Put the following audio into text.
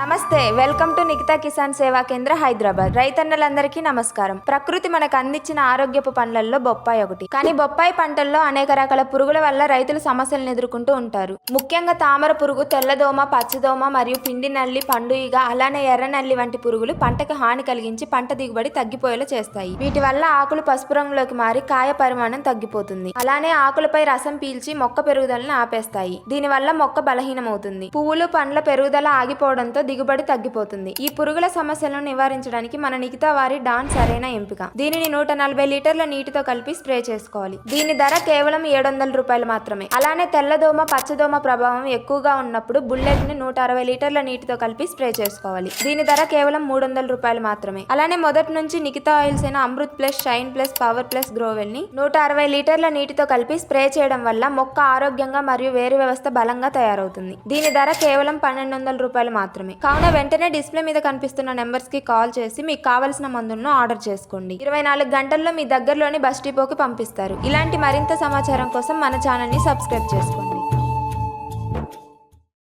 నమస్తే welcome to Nikita Kisan సేవా కేంద్ర హైదరాబాద్. రైతన్నలందరికీ నమస్కారం. ప్రకృతి మనకు అందించిన ఆరోగ్యపు పనులలో బొప్పాయి ఒకటి. కానీ బొప్పాయి పంటల్లో అనేక రకాల పురుగుల వల్ల రైతులు సమస్యలను ఎదుర్కొంటూ ఉంటారు. ముఖ్యంగా తామర పురుగు తెల్లదోమ పచ్చదోమ మరియు పిండి నల్లి పండు అలానే ఎర్ర నల్లి వంటి పురుగులు పంటకు హాని కలిగించి పంట దిగుబడి తగ్గిపోయేలా చేస్తాయి. వీటి వల్ల ఆకులు పసుపు రంగులోకి మారి కాయ పరిమాణం తగ్గిపోతుంది. అలానే ఆకులపై రసం పీల్చి మొక్క పెరుగుదలను ఆపేస్తాయి. దీనివల్ల మొక్క బలహీనమవుతుంది. పువ్వులు పండ్ల పెరుగుదల ఆగిపోవడంతో దిగుబడి తగ్గిపోతుంది. ఈ పురుగుల సమస్యలను నివారించడానికి మన నికితా వారి డాన్ సరైన ఎంపిక. దీనిని నూట నలభై లీటర్ల నీటితో కలిపి స్ప్రే చేసుకోవాలి. దీని ధర కేవలం ఏడు వందల రూపాయలు మాత్రమే. అలానే తెల్లదోమ పచ్చదోమ ప్రభావం ఎక్కువగా ఉన్నప్పుడు బుల్లెట్ని నూట అరవై లీటర్ల నీటితో కలిపి స్ప్రే చేసుకోవాలి. దీని ధర కేవలం మూడు వందల రూపాయలు మాత్రమే. అలానే మొదటి నుంచి నిఖితా ఆయిల్స్ అయిన Amrit plus shine plus power plus గ్రోవెల్ని నూట అరవై లీటర్ల నీటితో కలిపి స్ప్రే చేయడం వల్ల మొక్క ఆరోగ్యంగా మరియు వేరు వ్యవస్థ బలంగా తయారవుతుంది. దీని ధర కేవలం పన్నెండు వందల రూపాయలు మాత్రమే. కావున వెంటనే డిస్ప్లే మీద కనిపిస్తున్న నెంబర్స్కి కాల్ చేసి మీకు కావలసిన మందులను ఆర్డర్ చేసుకోండి. ఇరవై నాలుగు గంటల్లో మీ దగ్గరలోని బస్ డిపోకి పంపిస్తారు. ఇలాంటి మరింత సమాచారం కోసం మన ఛానల్ని సబ్స్క్రైబ్ చేసుకోండి.